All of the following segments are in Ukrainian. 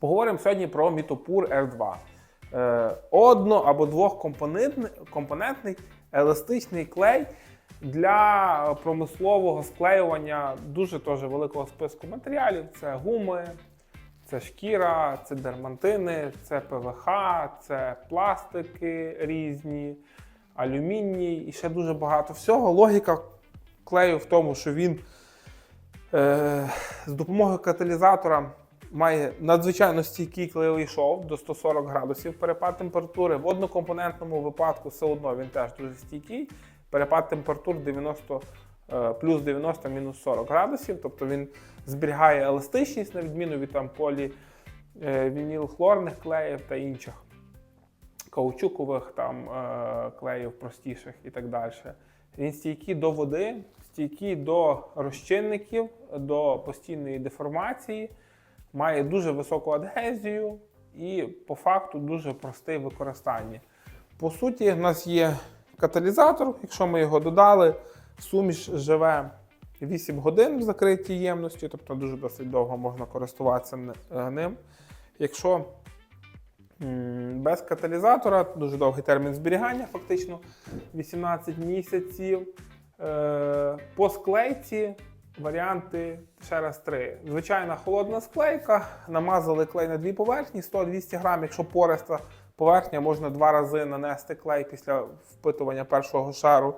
Поговоримо сьогодні про Мітопур R2. Е, Одно або двохкомпонентний компонентний еластичний клей для промислового склеювання дуже теж великого списку матеріалів. Це гуми, це шкіра, це дермантини, це ПВХ, це пластики різні, алюміній і ще дуже багато всього. Логіка клею в тому, що він е, з допомогою каталізатора має надзвичайно стійкий клеєвий шов до 140 градусів перепад температури. В однокомпонентному випадку все одно він теж дуже стійкий. Перепад температур 90, е, плюс 90 мінус 40 градусів. Тобто він зберігає еластичність на відміну від там полі е, вінілхлорних клеїв та інших каучукових там е, клеїв простіших і так далі. Він стійкий до води, стійкий до розчинників, до постійної деформації, має дуже високу адгезію і по факту дуже простий в використанні. По суті, в нас є каталізатор, якщо ми його додали, суміш живе 8 годин в закритій ємності, тобто дуже досить довго можна користуватися е, ним. Якщо без каталізатора, дуже довгий термін зберігання, фактично 18 місяців. Е, По склейці варіанти ще раз три. Звичайна холодна склейка, намазали клей на дві поверхні, 100-200 грам. Якщо пориста поверхня, можна два рази нанести клей після впитування першого шару.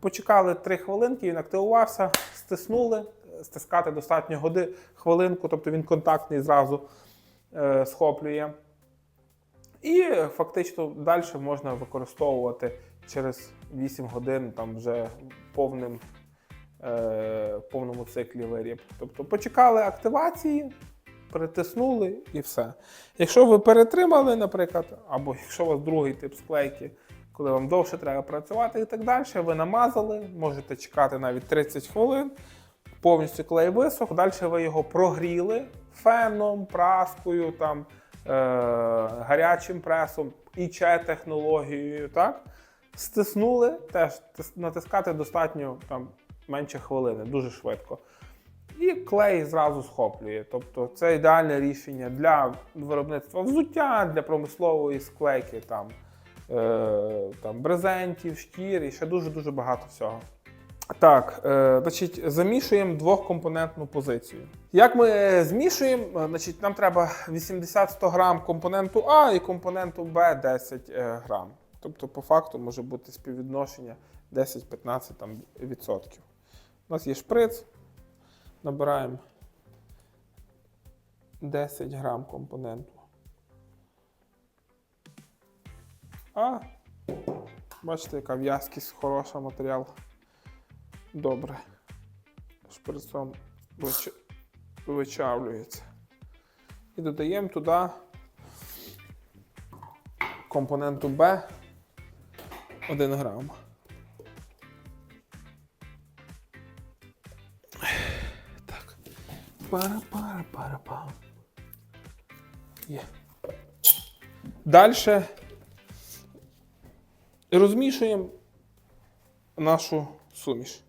Почекали 3 хвилинки, він активувався, стиснули, стискати достатньо годи, хвилинку, тобто він контактний зразу е, схоплює. І фактично далі можна використовувати через 8 годин там вже повним, в повному циклі виріб. Тобто почекали активації, притиснули і все. Якщо ви перетримали, наприклад, або якщо у вас другий тип склейки, коли вам довше треба працювати і так далі, ви намазали, можете чекати навіть 30 хвилин, повністю клей висох, далі ви його прогріли феном, праскою, там, е, гарячим пресом, іч технологією, так? Стиснули, теж натискати достатньо там, менше хвилини, дуже швидко. І клей зразу схоплює. Тобто це ідеальне рішення для виробництва взуття, для промислової склейки, там, е, там, брезентів, шкір і ще дуже-дуже багато всього. Так, е, значить, замішуємо двохкомпонентну позицію. Як ми змішуємо, Е, значить, нам треба 80-100 грам компоненту А і компоненту Б 10 е, грам. Тобто, по факту може бути співвідношення 10-15 там, відсотків. У нас є шприц, набираємо 10 грам компоненту. А, бачите, яка в'язкість, хороша матеріал. Добре. Шприцом вич... вичавлюється. І додаємо туди компоненту Б 1 грам. Пара-пара-пара-пам. Є. Далі розмішуємо нашу суміш.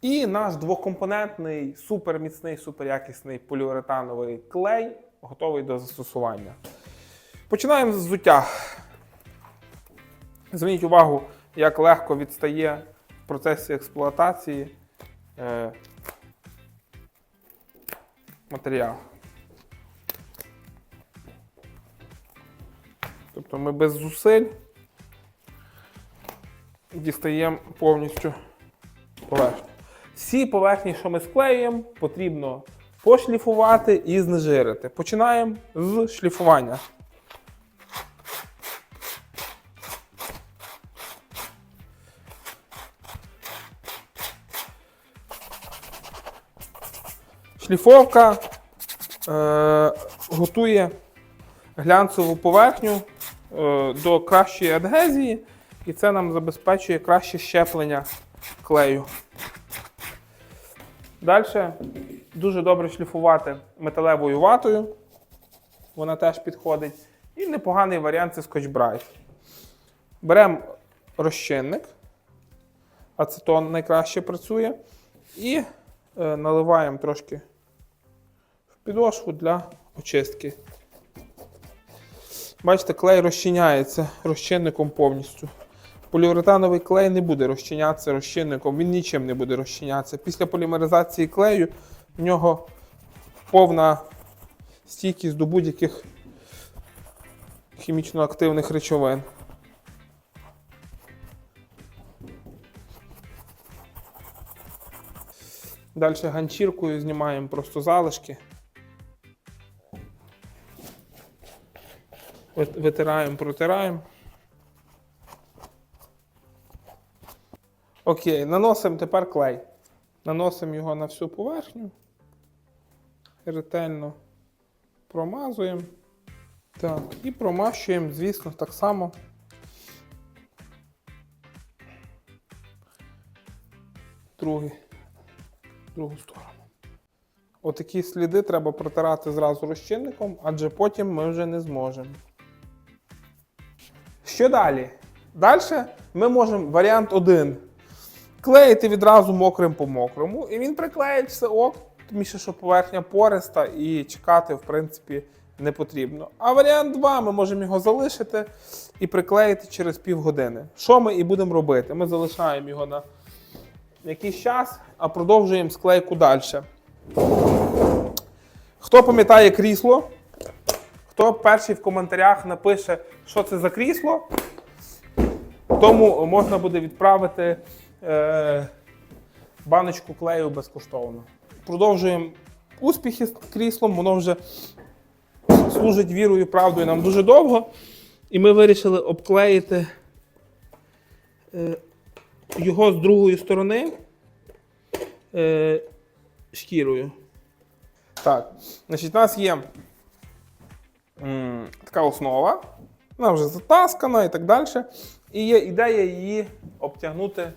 І наш двокомпонентний, суперміцний, суперякісний поліуретановий клей готовий до застосування. Починаємо з взуття. Зверніть увагу, як легко відстає процесі експлуатації е, матеріал. Тобто ми без зусиль дістаємо повністю поверхню. Всі поверхні, що ми склеюємо, потрібно пошліфувати і знежирити. Починаємо з шліфування. Шліфовка е, готує глянцеву поверхню е, до кращої адгезії, і це нам забезпечує краще щеплення клею. Далі дуже добре шліфувати металевою ватою. Вона теж підходить. І непоганий варіант це Brite. Беремо розчинник, ацетон найкраще працює. І е, наливаємо трошки підошву для очистки. Бачите, клей розчиняється розчинником повністю. Поліуретановий клей не буде розчинятися розчинником, він нічим не буде розчинятися. Після полімеризації клею в нього повна стійкість до будь-яких хімічно активних речовин. Далі ганчіркою знімаємо просто залишки. Витираємо, протираємо. Окей, наносимо тепер клей. Наносимо його на всю поверхню. Ретельно промазуємо. Так, і промащуємо, звісно, так само. Другий, другу сторону. Отакі сліди треба протирати зразу розчинником, адже потім ми вже не зможемо. Що далі? Далі ми можемо варіант 1 клеїти відразу мокрим по мокрому, і він приклеїться ок, тому що поверхня пориста і чекати, в принципі, не потрібно. А варіант 2 ми можемо його залишити і приклеїти через півгодини. Що ми і будемо робити? Ми залишаємо його на якийсь час, а продовжуємо склейку далі. Хто пам'ятає крісло? Хто перший в коментарях напише, що це за крісло, тому можна буде відправити е, баночку клею безкоштовно. Продовжуємо успіхи з кріслом, воно вже служить вірою, правдою нам дуже довго. І ми вирішили обклеїти е, його з другої сторони е, шкірою. Так, значить, у нас є така основа, вона вже затаскана і так далі. І є ідея її обтягнути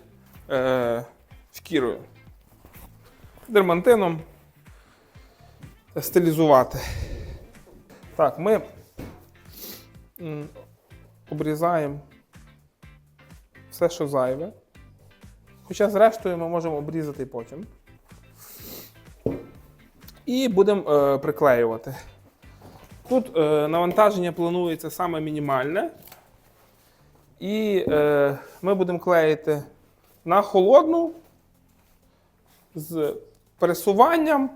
е, шкірою. Дермантином стилізувати. Так, ми обрізаємо все, що зайве. Хоча, зрештою, ми можемо обрізати потім. І будемо е, приклеювати. Тут е, навантаження планується саме мінімальне. І е, ми будемо клеїти на холодну з пересуванням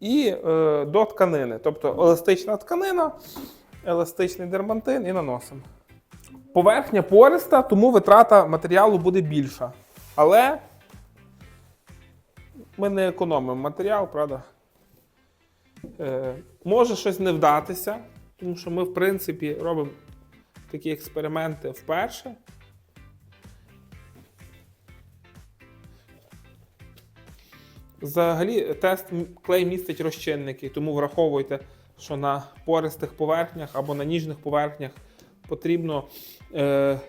і е, до тканини. Тобто еластична тканина, еластичний дермантин і наносимо. Поверхня пориста, тому витрата матеріалу буде більша. Але ми не економимо матеріал, правда? Е, може щось не вдатися, тому що ми, в принципі, робимо такі експерименти вперше. Взагалі, тест клей містить розчинники, тому враховуйте, що на пористих поверхнях або на ніжних поверхнях потрібно е,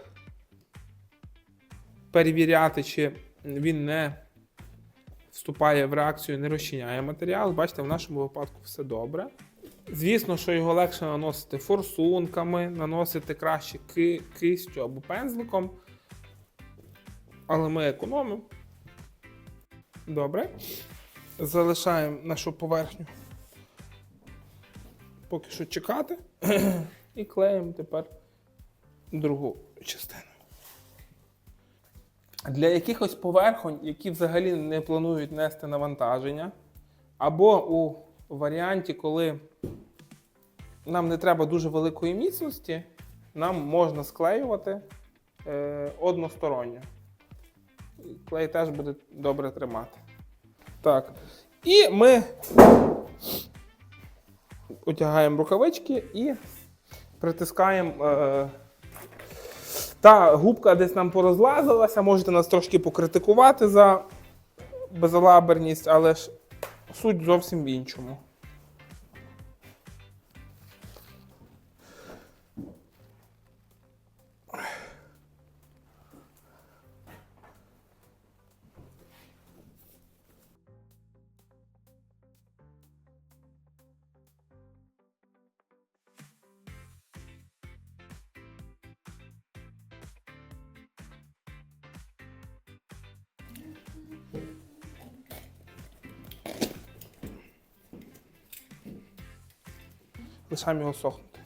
перевіряти, чи він не вступає в реакцію, не розчиняє матеріал. Бачите, в нашому випадку все добре. Звісно, що його легше наносити форсунками, наносити краще ки- кистю або пензликом. Але ми економимо. Добре. Залишаємо нашу поверхню. Поки що чекати. І клеїмо тепер другу частину. Для якихось поверхонь, які взагалі не планують нести навантаження, або у варіанті, коли нам не треба дуже великої міцності, нам можна склеювати е, односторонньо. Клей теж буде добре тримати. Так. І ми одягаємо рукавички і притискаємо. Е, та губка десь нам порозлазилася, можете нас трошки покритикувати за безалаберність, але ж суть зовсім в іншому. Лишаємо його сохнути.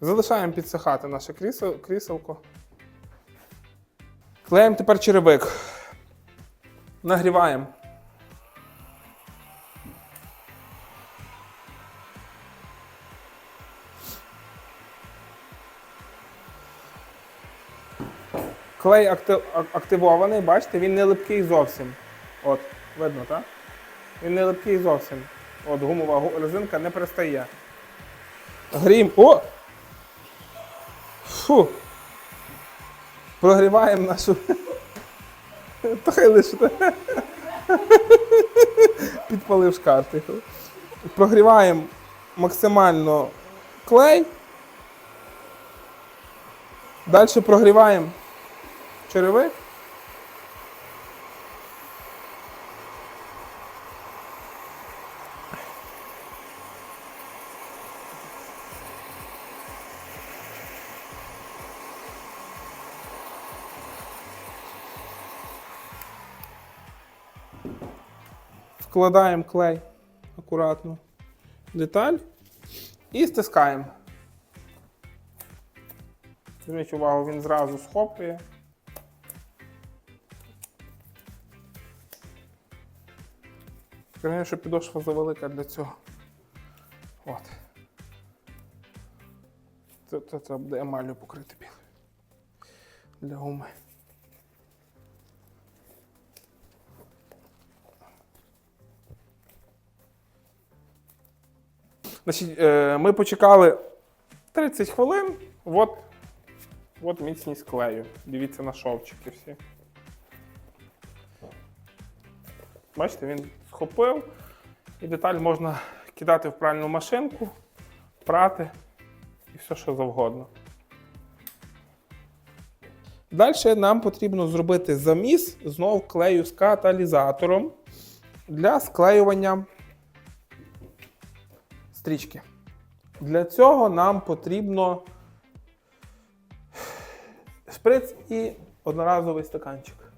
Залишаємо підсихати наше крісел, кріселко. Клеїмо тепер черевик. Нагріваємо. Клей акти- активований, бачите, він не липкий зовсім. От, видно, так? Він не липкий зовсім. От, гумова гу- резинка не пристає. Грім. О! Фу! Прогріваємо нашу. Та лише. Підпалив шкарти. Прогріваємо максимально клей. Далі прогріваємо черевик. Вкладаємо клей акуратно в деталь і стискаємо. Зверніть увагу, він зразу схоплює. Скажімо, що підошва завелика для цього. От. Це, це буде емалью покрити білою. Для гуми. Значить, е, ми почекали 30 хвилин. От, от міцність клею. Дивіться на шовчики всі. Бачите, він схопив, і деталь можна кидати в пральну машинку, прати і все, що завгодно. Далі нам потрібно зробити заміс знову клею з каталізатором для склеювання стрічки. Для цього нам потрібно шприц і одноразовий стаканчик.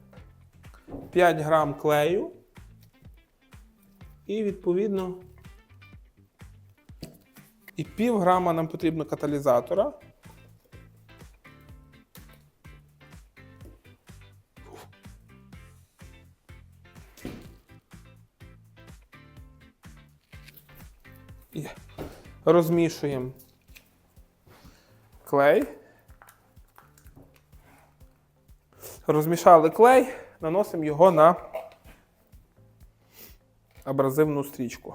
5 грам клею. І відповідно і пів грама нам потрібно каталізатора. Розмішуємо клей. Розмішали клей, наносимо його на абразивну стрічку.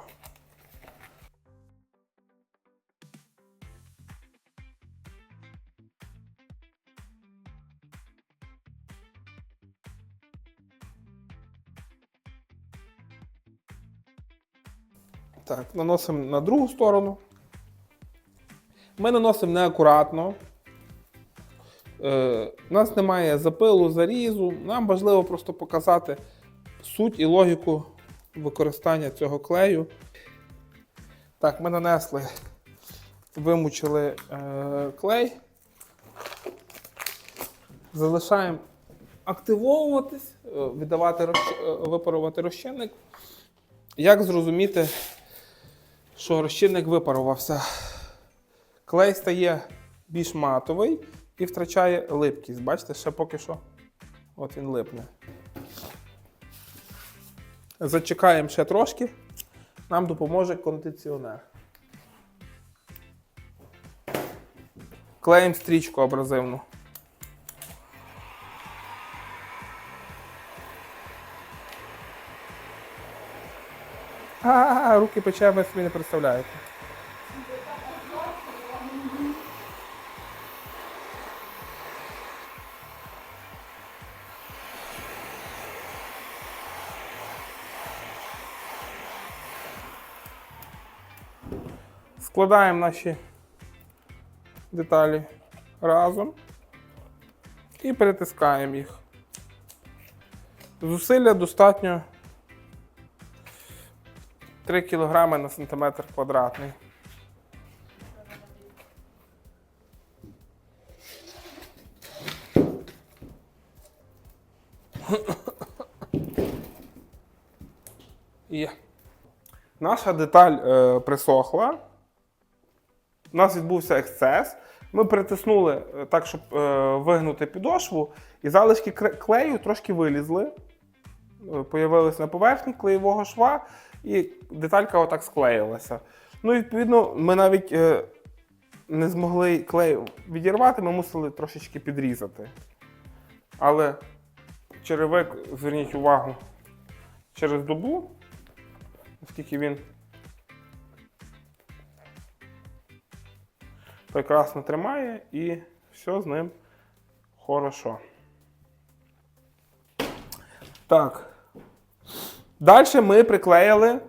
Наносимо на другу сторону. Ми наносимо неакуратно. Е, у нас немає запилу, зарізу. Нам важливо просто показати суть і логіку використання цього клею. Так, ми нанесли, вимучили е, клей. Залишаємо активовуватись, е, віддавати е, випарувати розчинник. Як зрозуміти, що розчинник випарувався? Клей стає більш матовий і втрачає липкість. Бачите, ще поки що от він липне. Зачекаємо ще трошки, нам допоможе кондиціонер. Клеїмо стрічку абразивну. А, руки пече, ви собі не представляєте. Складаємо наші деталі разом і перетискаємо їх. Зусилля достатньо 3 кг на сантиметр квадратний. Є. Наша деталь е, присохла. у нас відбувся ексцес. Ми притиснули е, так, щоб е, вигнути підошву, і залишки клею трошки вилізли. Е, Появились на поверхні клеєвого шва, і деталька отак склеїлася. Ну, і, відповідно, ми навіть е, не змогли клей відірвати, ми мусили трошечки підрізати. Але черевик, зверніть увагу, через добу, оскільки він прекрасно тримає і все з ним хорошо. Так. Далі ми приклеїли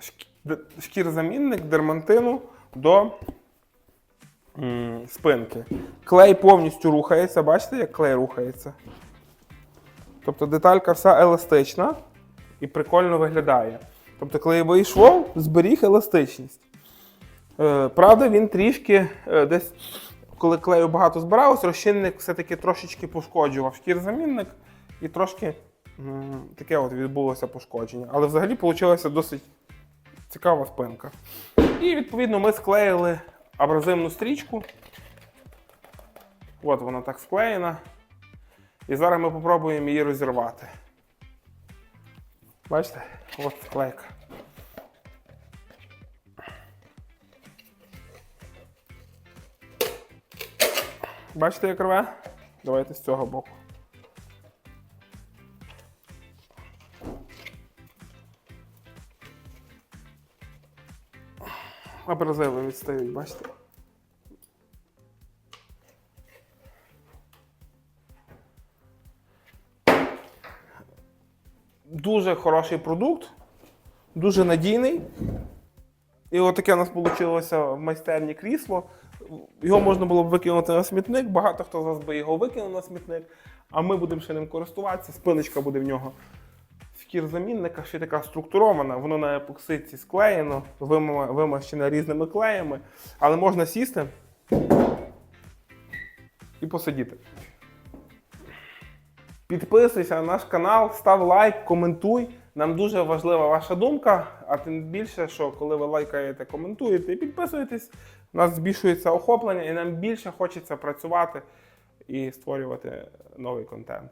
шк- д- шкірозамінник дермантину до спинки. Клей повністю рухається. Бачите, як клей рухається? Тобто деталька вся еластична і прикольно виглядає. Тобто клеєвий шов зберіг еластичність. Е, правда, він трішки е, десь, коли клею багато збиралось, розчинник все-таки трошечки пошкоджував шкірзамінник і трошки таке от відбулося пошкодження. Але взагалі вийшла досить цікава спинка. І відповідно ми склеїли абразивну стрічку. От вона так склеєна. І зараз ми спробуємо її розірвати. Бачите? От склейка. Бачите, як рве? Давайте з цього боку. Абразиви відстають, бачите? Дуже хороший продукт, дуже надійний. І отаке у нас вийшло в майстерні крісло. Його можна було б викинути на смітник. Багато хто з вас би його викинув на смітник, а ми будемо ще ним користуватися. Спиночка буде в нього шкірзамінника, ще така структурована, воно на епоксидці склеєно, вима- вимащене різними клеями, але можна сісти і посидіти. Підписуйся на наш канал, став лайк, коментуй. Нам дуже важлива ваша думка, а тим більше, що коли ви лайкаєте, коментуєте і підписуєтесь, у нас збільшується охоплення і нам більше хочеться працювати і створювати новий контент.